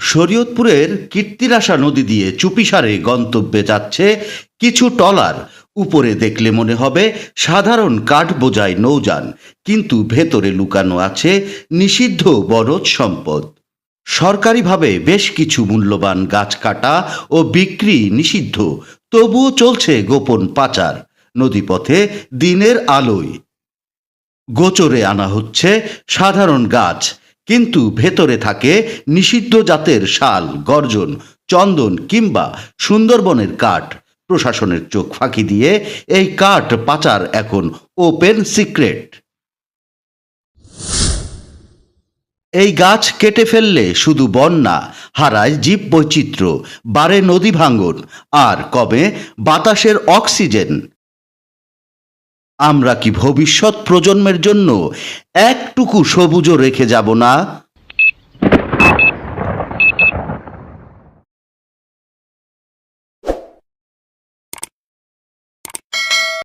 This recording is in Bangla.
শরীয়তপুরের কীর্তিরাশা নদী দিয়ে চুপিসারে গন্তব্যে যাচ্ছে কিছু টলার। উপরে দেখলে মনে হবে সাধারণ কাঠ বোঝাই নৌযান, কিন্তু ভেতরে লুকানো আছে নিষিদ্ধ বনজ সম্পদ। সরকারিভাবে বেশ কিছু মূল্যবান গাছ কাটা ও বিক্রি নিষিদ্ধ। তবুও চলছে গোপন পাচার। নদীপথে দিনের আলোয়। গোচরে আনা হচ্ছে সাধারণ গাছ, কিন্তু ভেতরে থাকে নিষিদ্ধ জাতের শাল, গর্জন, চন্দন কিংবা সুন্দরবনের কাঠ। প্রশাসনের চোখ ফাঁকি দিয়ে এই কাঠ পাচার এখন ওপেন সিক্রেট এই গাছ কেটে ফেললে শুধু বন্যা, হারায় জীব বৈচিত্র্য বাড়ে নদী ভাঙ্গন আর কবে? বাতাসের অক্সিজেন। আমরা কি ভবিষ্যৎ প্রজন্মের জন্য একটুকু সবুজও রেখে যাব না?